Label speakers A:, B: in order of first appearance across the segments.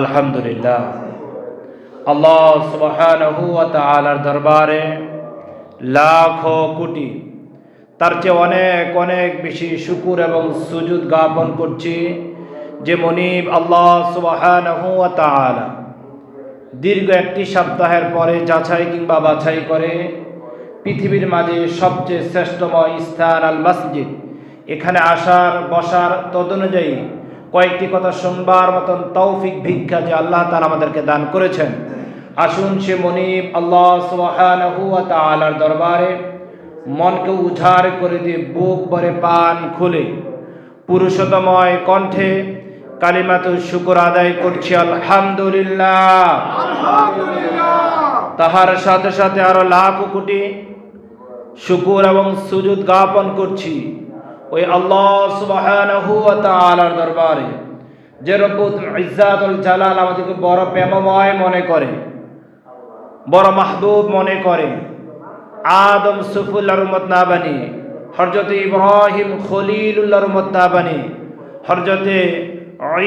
A: আলহামদুলিল্লাহ। আল্লাহ তাআলার দরবারে লাখো কোটি, তার চেয়ে অনেক অনেক বেশি শুকুর এবং সুজুদ জ্ঞাপন করছি যে মনিব আল্লাহ ওয়া দীর্ঘ একটি সপ্তাহের পরে যাচাই কিংবা বাছাই করে পৃথিবীর মাঝে সবচেয়ে শ্রেষ্ঠময় স্থান আল মসজিদ এখানে আসার, বসার তদনুযায়ী কয়েকটি কথা শুনবার মতন তৌফিক ভিক্ষা যে আল্লাহ তালা আমাদেরকে দান করেছেন। আসুন সে মনিব আল্লাহ দরবারে মনকে উঝাড় করে দিয়ে বুক ভরে পান খুলে। পুরুষতময় কণ্ঠে কালিমাতু শুকর আদায় করছি আলহামদুলিল্লাহ। তাহার সাথে সাথে আরও লাখ কোটি শুকুর এবং সুজুদ জ্ঞাপন করছি। ওই আল্লাহ ওয়া দরবারে, যে রব্বুল ইজ্জাতুল জালাল আমাদেরকে বড় প্রেমময় মনে করে, বড় মাহবুব মনে করে, আদম সুফুল্লাহর উম্মত না বানিয়ে হরজতে ইব্রাহিম খলিলুল্লাহর উম্মত না বানিয়ে হরজতে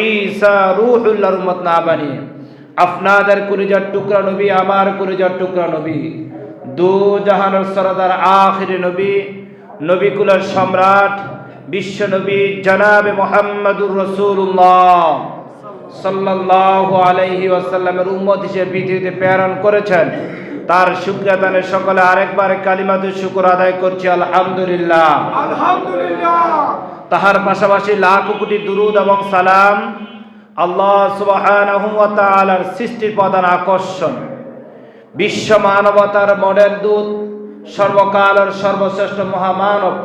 A: ঈসা রূহুল্লাহর উম্মত না বানিয়ে, আপনাদের কুরিজার টুকরা নবী, আমার কুরিজার টুকরা নবী, দু জাহানের সরদার আখির নবী নবী কুলের সম্রাট বিশ্ব নবী জনাবে মোহাম্মদুর রসুল্লাহ সাল্লাল্লাহু আলাইহি ওয়াসাল্লামের উম্মত হিসেবে পৃথিবীতে প্রেরণ করেছেন। তার শুক্রিয়াদানের সকলে আরেকবার কালিমাতুর শুকর আদায় করছি আলহামদুলিল্লাহ।
B: আলহামদুলিল্লাহ।
A: তাহার পাশাপাশি লাখ কোটি দুরুদ এবং সালাম আল্লাহ সুবহানাহু ওয়া তাআলার সৃষ্টির প্রধান আকর্ষণ। বিশ্ব মানবতার মডেল দূত সর্বকালের সর্বশ্রেষ্ঠ মহামানব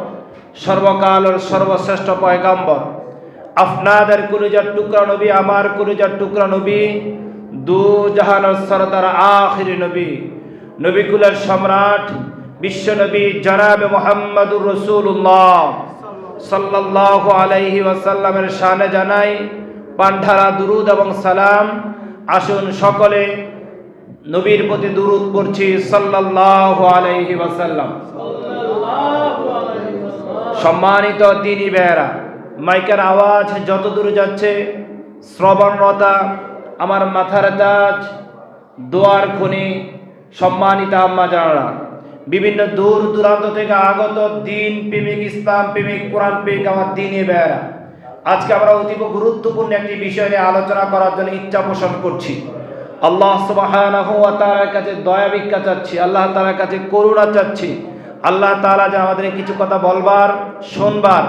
A: সর্বকালের সর্বশ্রেষ্ঠ পয়গাম্বর। আপনাদের কুরুজার টুকরা নবী, আমার কুরুজার টুকরা নবী, দু জাহানের সরদার, আখির নবী। নবীকুলের সম্রাট, বিশ্ব নবী জনাবে মোহাম্মদুর রসুল্লাহ সাল্লাল্লাহু আলাইহি ওয়াসাল্লামের শানে জানাই পান্ডারা দুরুদ এবং সালাম। আসুন সকলে নবীর প্রতি দুরুদ পড়ছি, সাল্লাল্লাহু আলাইহি ওয়াসাল্লাম। সম্মানিত তিনি বেহরা মাইকের আওয়াজ যত দূর যাচ্ছে, শ্রবণরতা, আমার মাথার তাজ, দোয়ার খনি, সম্মানিত আম্মা জানারা, বিভিন্ন দূর দূরান্ত থেকে আগত দিন প্রেমিক, ইসলাম প্রেমিক, কোরআন প্রেমিক আমার দিনে বেড়া আজকে আমরা অতীব গুরুত্বপূর্ণ একটি বিষয় নিয়ে আলোচনা করার জন্য ইচ্ছা পোষণ করছি। আল্লাহ ওয়া কাছে দয়া ভিক্ষা চাচ্ছি, আল্লাহ তাআলার কাছে করুণা চাচ্ছি। আল্লাহ তালা যে আমাদের কিছু কথা বলবার শুনবার